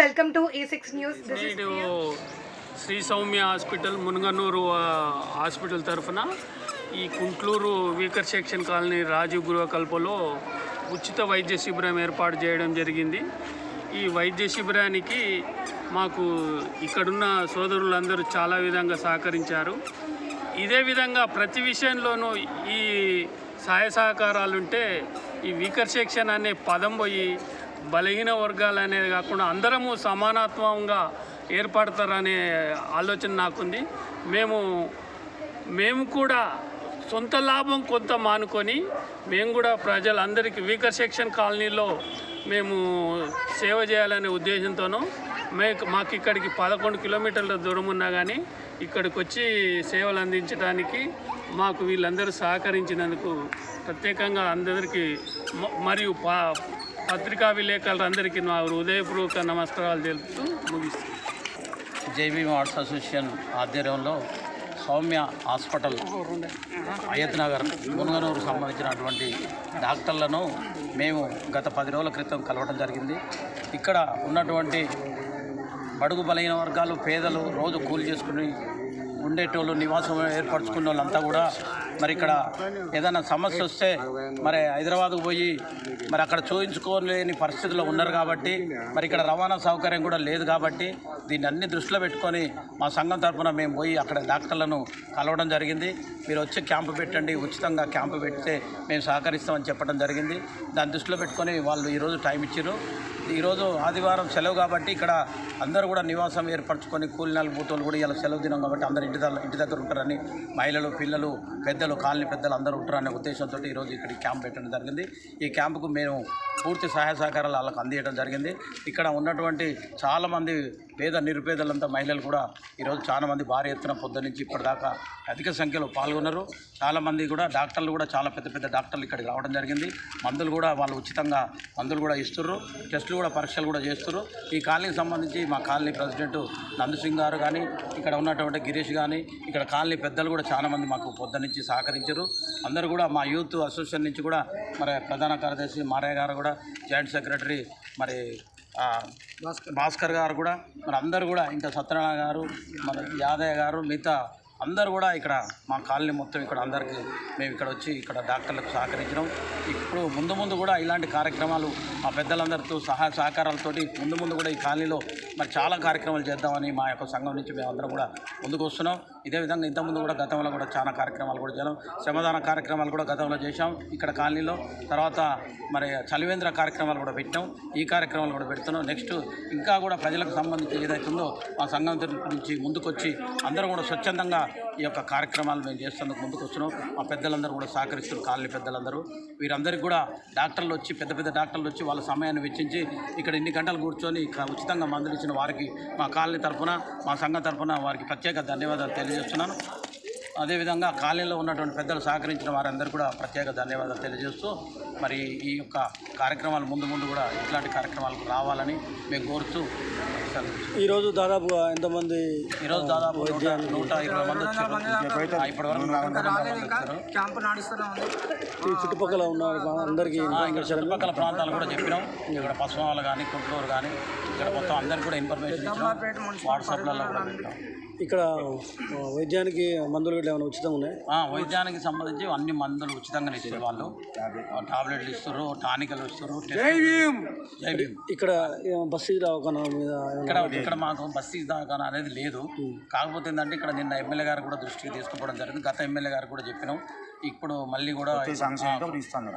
Welcome to A six news Shri Soumya hospital Munaganur hospital తరఫున ఈ Kuntloor weaker section colony Rajiv గృహకల్పలో ఉచిత వైద్య శిబిరం ఏర్పాటు చేయడం జరిగింది. ఈ వైద్య శిబిరానికి మాకు ఇక్కడున్న సోదరులందరూ చాలా విధంగా సహకరించారు. ఇదే విధంగా ప్రతి విషయంలోనూ ఈ సహాయ సహకారాలుంటే ఈ వీకర్ సెక్షన్ అనే పదం పోయి బలహీన వర్గాలు అనేది కాకుండా అందరము సమానత్వంగా ఏర్పడతారనే ఆలోచన నాకుంది. మేము మేము కూడా సొంత లాభం కొంత మానుకొని మేము కూడా ప్రజలందరికీ వీకర్ సెక్షన్ కాలనీలో మేము సేవ చేయాలనే ఉద్దేశంతోనూ మే మాకు ఇక్కడికి పదకొండు కిలోమీటర్ల దూరం ఉన్నా కానీ ఇక్కడికి వచ్చి సేవలు అందించడానికి మాకు వీళ్ళందరూ సహకరించినందుకు ప్రత్యేకంగా అందరికీ మరియు పా పత్రికా విలేకరులందరికీ నా హృదయపూర్వక నమస్కారాలు తెలుపుతూ ముగిస్తాను జేబీ ఆర్ట్స్ అసోసియేషన్ ఆధ్వర్యంలో సౌమ్య హాస్పిటల్ అయ్యత్ నగర్ మునగనూరు సంబంధించినటువంటి డాక్టర్లను మేము గత పది రోజుల క్రితం కలవడం జరిగింది. ఇక్కడ ఉన్నటువంటి బడుగు బలహీన వర్గాలు పేదలు రోజు కూలి చేసుకుని ఉండేటోళ్ళు నివాసం ఏర్పరచుకున్న వాళ్ళంతా కూడా మరి ఇక్కడ ఏదైనా సమస్య వస్తే మరి హైదరాబాద్కు పోయి మరి అక్కడ చూయించుకోలేని పరిస్థితుల్లో ఉన్నారు కాబట్టి మరి ఇక్కడ రవాణా సౌకర్యం కూడా లేదు కాబట్టి దీన్ని అన్ని దృష్టిలో పెట్టుకొని మా సంఘం తరఫున మేము పోయి అక్కడ డాక్టర్లను కలవడం జరిగింది. మీరు వచ్చి క్యాంపు పెట్టండి ఉచితంగా క్యాంపు పెడితే మేము సహకరిస్తామని చెప్పడం జరిగింది. దాన్ని దృష్టిలో పెట్టుకొని వాళ్ళు ఈరోజు టైం ఇచ్చారు ఈరోజు ఆదివారం సెలవు కాబట్టి ఇక్కడ అందరూ కూడా నివాసం ఏర్పరచుకొని కూలినాలు బూతోలు కూడా ఇలా సెలవు దినం కాబట్టి అందరు ఇంటి దగ్గర ఇంటి దగ్గర ఉంటారని మహిళలు పిల్లలు పెద్దలు కాలనీ పెద్దలు అందరూ ఉంటారనే ఉద్దేశంతో ఈరోజు ఇక్కడ క్యాంప్ పెట్టడం జరిగింది. ఈ క్యాంపుకు మేము పూర్తి సహాయ సహకారాలు వాళ్ళకు అందియడం జరిగింది. ఇక్కడ ఉన్నటువంటి చాలామంది పేద నిరుపేదలంతా మహిళలు కూడా ఈరోజు చాలామంది భారీ ఎత్తున పొద్దు నుంచి ఇప్పటిదాకా అధిక సంఖ్యలో పాల్గొన్నారు. చాలామంది కూడా డాక్టర్లు కూడా చాలా పెద్ద పెద్ద డాక్టర్లు ఇక్కడికి రావడం జరిగింది. మందులు కూడా వాళ్ళు ఉచితంగా మందులు కూడా ఇస్తుర్రు. టెస్టులు కూడా పరీక్షలు కూడా చేస్తుర్రు. ఈ కాలనీకి సంబంధించి మా కాలనీ ప్రెసిడెంట్ నందసింగ్ గారు కానీ ఇక్కడ ఉన్నటువంటి గిరీష్ కానీ ఇక్కడ కాలనీ పెద్దలు కూడా చాలామంది మాకు పొద్దు నుంచి సహకరించారు. అందరూ కూడా మా యూత్ అసోసియేషన్ నుంచి కూడా మరి ప్రధాన కార్యదర్శి మారయ్య గారు కూడా జాయింట్ సెక్రటరీ మరి భాస్కర్. గారు కూడా మరి అందరు కూడా ఇంకా సత్యనారాయణ గారు మన యాదయ్య గారు మిగతా అందరూ కూడా ఇక్కడ మా కాలనీ మొత్తం ఇక్కడ అందరికీ మేము ఇక్కడ వచ్చి ఇక్కడ డాక్టర్లకు సహకరించడం. ఇప్పుడు ముందు ముందు కూడా ఇలాంటి కార్యక్రమాలు మా పెద్దలందరితో సహాయ సహకారాలతోటి ముందు ముందు కూడా ఈ కాలనీలో మరి చాలా కార్యక్రమాలు చేద్దామని మా యొక్క సంఘం నుంచి మేము అందరం కూడా ముందుకు వస్తున్నాం. ఇదే విధంగా ఇంతకుముందు కూడా గతంలో కూడా చాలా కార్యక్రమాలు కూడా చేయడం శ్రమదాన కార్యక్రమాలు కూడా గతంలో చేశాం ఇక్కడ కాలనీలో. తర్వాత మరి చలివేంద్ర కార్యక్రమాలు కూడా పెట్టాం. ఈ కార్యక్రమాలు కూడా పెడుతున్నాం. నెక్స్ట్ ఇంకా కూడా ప్రజలకు సంబంధించి ఏదైతుందో మా సంఘం నుంచి ముందుకొచ్చి అందరూ కూడా స్వచ్ఛందంగా ఈ యొక్క కార్యక్రమాలు మేము చేసేందుకు ముందుకు వస్తున్నాం. మా పెద్దలందరూ కూడా సహకరిస్తున్నారు కాలనీ పెద్దలందరూ. వీరందరికీ కూడా డాక్టర్లు వచ్చి పెద్ద పెద్ద డాక్టర్లు వచ్చి వాళ్ళ సమయాన్ని వెచ్చించి ఇక్కడ ఇన్ని గంటలు కూర్చొని ఇక్కడ ఉచితంగా మందులు ఇచ్చిన వారికి మా కాలనీ తరఫున మా సంఘం తరఫున వారికి ప్రత్యేక ధన్యవాదాలు తెలియజేస్తున్నాను. అదేవిధంగా కాలనీలో ఉన్నటువంటి పెద్దలు సహకరించిన వారందరూ కూడా ప్రత్యేక ధన్యవాదాలు తెలియజేస్తూ మరి ఈ యొక్క కార్యక్రమాలు ముందు ముందు కూడా ఇట్లాంటి కార్యక్రమాలకు రావాలని మేము కోరుతూ ఈరోజు దాదాపుగా ఎంతమంది ఈరోజు దాదాపు నూట నూట ఇరవై మంది వచ్చారు. ఇప్పటివరకు ఈ చుట్టుపక్కల ఉన్న అందరికీ ఇక్కడ చుట్టుపక్కల ప్రాంతాలు కూడా చెప్పినాం. ఇక్కడ పశ్చిమాలు కానీ కుంట్లూరు కానీ ఇక్కడ మొత్తం అందరికి కూడా ఇన్ఫర్మేషన్ వాట్సాప్లలో కూడా పెట్టాం ఇక్కడ వైద్యానికి మందులు ఏమైనా ఉచితంగా ఉన్నాయి? ఆ, వైద్యానికి సంబంధించి అన్ని మందులు ఉచితంగా ఇస్తారు వాళ్ళు టాబ్లెట్లు ఇస్తారు టానికలు ఇస్తారు ఇక్కడ బస్సు దవాఖాన మీద ఇక్కడ ఇక్కడ మాకు బస్సు దాకా అనేది లేదు. కాకపోతే ఏంటంటే ఇక్కడ నిన్న ఎమ్మెల్యే గారు కూడా దృష్టికి తీసుకుపోవడం జరిగింది. గత ఎమ్మెల్యే గారు కూడా చెప్పినాం. ఇప్పుడు మళ్ళీ కూడా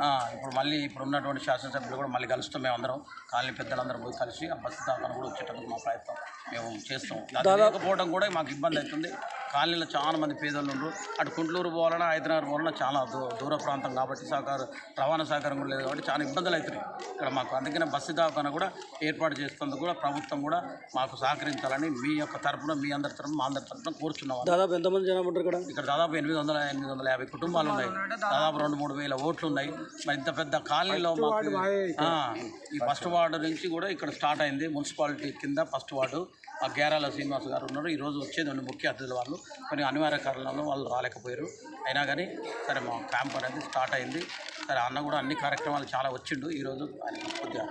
ఆ, ఇప్పుడు మళ్ళీ ఇప్పుడు ఉన్నటువంటి శాసనసభ్యులు కూడా మళ్ళీ కలుస్తాం మేము అందరం. కాలనీ పెద్దలందరం పోయి కలిసి ఆ బస్సు దాకా కూడా వచ్చేటప్పుడు మా ప్రయత్నం మేము చేస్తాం. లేకపోవడం కూడా మాకు ఇబ్బంది అవుతుంది. కాలనీలో చాలా మంది పేదలు ఉన్నారు అటు కుంట్లూరు పోవాలన్నా హైదరాబాద్ పోవాలన్నా చాలా దూ దూర ప్రాంతం కాబట్టి సహకారం రవాణా సహకారం కూడా లేదు కాబట్టి చాలా ఇబ్బందులు అవుతున్నాయి. ఇక్కడ మాకు అందుకనే బస్సు దవాఖాన కూడా ఏర్పాటు చేస్తున్నందుకు కూడా ప్రభుత్వం కూడా మాకు సహకరించాలని మీ యొక్క తరపున మీ అందరి తరపున మా అందరి తరపున కోరుచున్నాం. దాదాపు ఎంతమంది జనం ఉంటారు ఇక్కడ? ఇక్కడ దాదాపు ఎనిమిది వందల ఎనిమిది వందల యాభై కుటుంబాలు ఉన్నాయి. దాదాపు రెండు మూడు వేల ఓట్లు ఉన్నాయి. మరి ఇంత పెద్ద కాలనీలో మాకు ఆ, ఈ ఫస్ట్ వార్డు నుంచి కూడా ఇక్కడ స్టార్ట్ అయింది. మున్సిపాలిటీ కింద ఫస్ట్ వార్డు. ఆ గేరాల శ్రీనివాస్ గారు ఉన్నారు. ఈరోజు వచ్చేది ఉండి ముఖ్య అతిథులు వాళ్ళు. కొన్ని అనివార్య కారణాలను వాళ్ళు రాలేకపోయారు. అయినా కానీ సరే మా క్యాంప్ అనేది స్టార్ట్ అయింది. సరే అన్న కూడా అన్ని కార్యక్రమాలు చాలా వచ్చిండు ఈరోజు ఆయన కొద్దిగా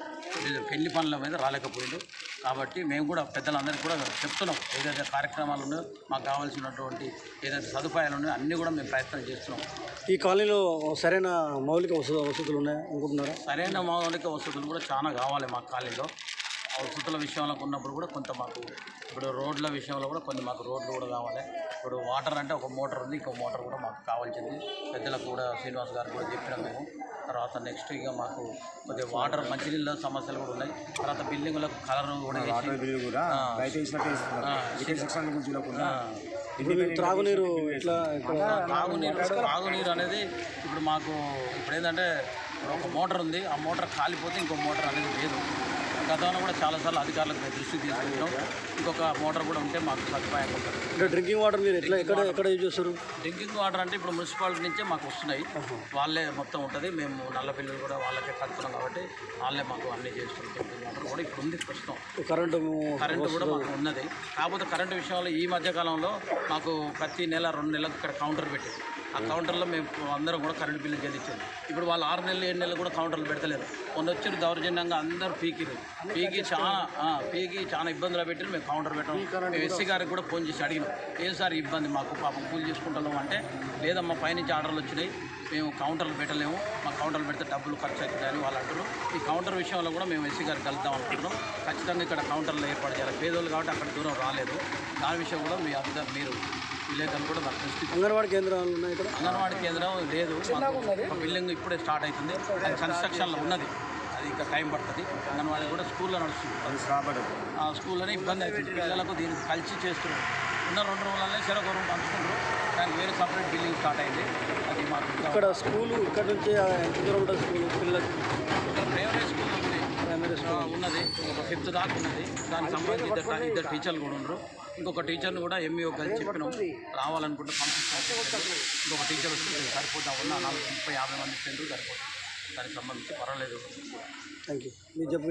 పెళ్ళి పనుల మీద రాలేకపోయిండు. కాబట్టి మేము కూడా పెద్దలందరికీ కూడా చెప్తున్నాం ఏదైతే కార్యక్రమాలు ఉన్నాయో మాకు కావాల్సినటువంటి ఏదైతే సదుపాయాలు ఉన్నాయో అన్నీ కూడా మేము ప్రయత్నం చేస్తున్నాం. ఈ కాలనీలో సరైన మౌలిక వస వసతులు ఉన్నాయి? అనుకుంటున్నారా? సరైన మౌలిక వసతులు కూడా చాలా కావాలి మా కాలనీలో. వసతుల విషయంలో ఉన్నప్పుడు కూడా కొంత మాకు ఇప్పుడు రోడ్ల విషయంలో కూడా కొన్ని మాకు రోడ్లు కూడా కావాలి. ఇప్పుడు వాటర్ అంటే ఒక మోటార్ ఉంది ఇంకో మోటార్ కూడా మాకు కావాల్సింది. పెద్దలకు కూడా శ్రీనివాస్ గారు కూడా చెప్పినాం మేము. తర్వాత నెక్స్ట్ ఇక మాకు కొద్దిగా వాటర్ మంచినీళ్ళ సమస్యలు కూడా ఉన్నాయి. తర్వాత బిల్డింగ్లకు కలర్ కూడా త్రాగునీరు తాగునీరు తాగునీరు అనేది ఇప్పుడు మాకు ఇప్పుడు ఏంటంటే ఒక మోటార్ ఉంది. ఆ మోటార్ కాలిపోతే ఇంకో మోటార్ అనేది లేదు. గతంలో కూడా చాలాసార్లు అధికారులకు మేము దృష్టికి తీసుకుంటాం. ఇంకొక మోటార్ కూడా ఉంటే మాకు సదుపాయంగా ఉంటుంది. డ్రింకింగ్ వాటర్ మీరు ఎట్లా ఎక్కడ ఎక్కడ యూజ్ చేస్తారు? డ్రింకింగ్ వాటర్ అంటే ఇప్పుడు మున్సిపాలిటీ నుంచే మాకు వస్తున్నాయి. వాళ్ళే మొత్తం ఉంటుంది. మేము నల్ల బిల్లులు కూడా వాళ్ళకే కడుతున్నాం కాబట్టి వాళ్ళే మాకు అన్నీ చేస్తున్నారు డ్రింకింగ్ వాటర్ కూడా ఇప్పుడు ఉంది ప్రస్తుతం. కరెంటు కరెంటు కూడా మాకు ఉన్నది. కాకపోతే కరెంటు విషయంలో ఈ మధ్య కాలంలో మాకు ప్రతి నెల రెండు నెలలకు ఇక్కడ కౌంటర్ పెట్టి ఆ కౌంటర్లో మేము అందరం కూడా కరెంటు బిల్లు చెల్లించారు ఇప్పుడు వాళ్ళు ఆరు నెలలు ఏడు నెలలు కూడా కౌంటర్లు పెడతలేరు మొన్న వచ్చిన దౌర్జన్యంగా అందరూ పీకిరు పీకి చాలా పీకి చాలా ఇబ్బందులు పెట్టి మేము కౌంటర్ పెట్టాం. మేము ఎస్సీ గారికి కూడా ఫోన్ చేసి అడిగినాం. ఏం సార్ ఇబ్బంది మాకు? పాపం కూలి చేసుకుంటున్నాం అంటే లేదమ్మా పైనుంచి ఆర్డర్లు వచ్చినాయి. మేము కౌంటర్లు పెట్టలేము. మా కౌంటర్లు పెడితే డబ్బులు ఖర్చు అవుతుందని వాళ్ళు అంటారు ఈ కౌంటర్ విషయంలో కూడా మేము ఎస్సీ గారికి కలుద్దాం అనుకుంటున్నాం. ఖచ్చితంగా ఇక్కడ కౌంటర్లు ఏర్పాటు చేయాలి. పేదోళ్ళు కాబట్టి అక్కడ దూరం రాలేదు. దాని విషయం కూడా మీ అందరు మీరు విలేకరులు కూడా దృష్టి అంగన్వాడీ కేంద్రాలు ఉన్నాయి ఇక్కడ? అంగన్వాడీ కేంద్రం లేదు. మాకు బిల్డింగ్ ఇప్పుడే స్టార్ట్ అవుతుంది. అది కన్స్ట్రక్షన్లో ఉన్నది. అది ఇంకా టైం పడుతుంది. అంగన్వాడీ కూడా స్కూల్లో నడుస్తుంది. అది రాబడదు ఆ స్కూల్లోనే ఇబ్బంది అవుతుంది. పిల్లలకు దీనికి కలిసి చేస్తున్నారు. ఉన్న రెండు రోజులనే చెరొక రూమ్ పంచుకుంటారు. దానికి వేరే సపరేట్ బిల్డింగ్ స్టార్ట్ అయింది. అది మాకు ఇంకా ఇక్కడ స్కూలు ఇక్కడ నుంచి ఎంత దూరం ఉంటుంది స్కూల్ పిల్లలకి? ఇక్కడ ప్రైవేట్ స్కూల్ ఉన్నది ఒక ఫిఫ్త్ దాకా ఉన్నది. దానికి సంబంధించి ఇద్దరు ఇద్దరు టీచర్లు కూడా ఉన్నారు ఇంకొక టీచర్ని కూడా ఎంఈఓ కలిసి చెప్పినాం. రావాలనుకుంటే పంపిస్తాం. ఇంకొక టీచర్ వస్తే ఇది సరిపోతాం ఉన్న నాలుగు ముప్పై యాభై మంది స్టూడెంట్లు సరిపోతాం దానికి సంబంధించి పర్వాలేదు. థ్యాంక్ యూ మీరు చెప్పు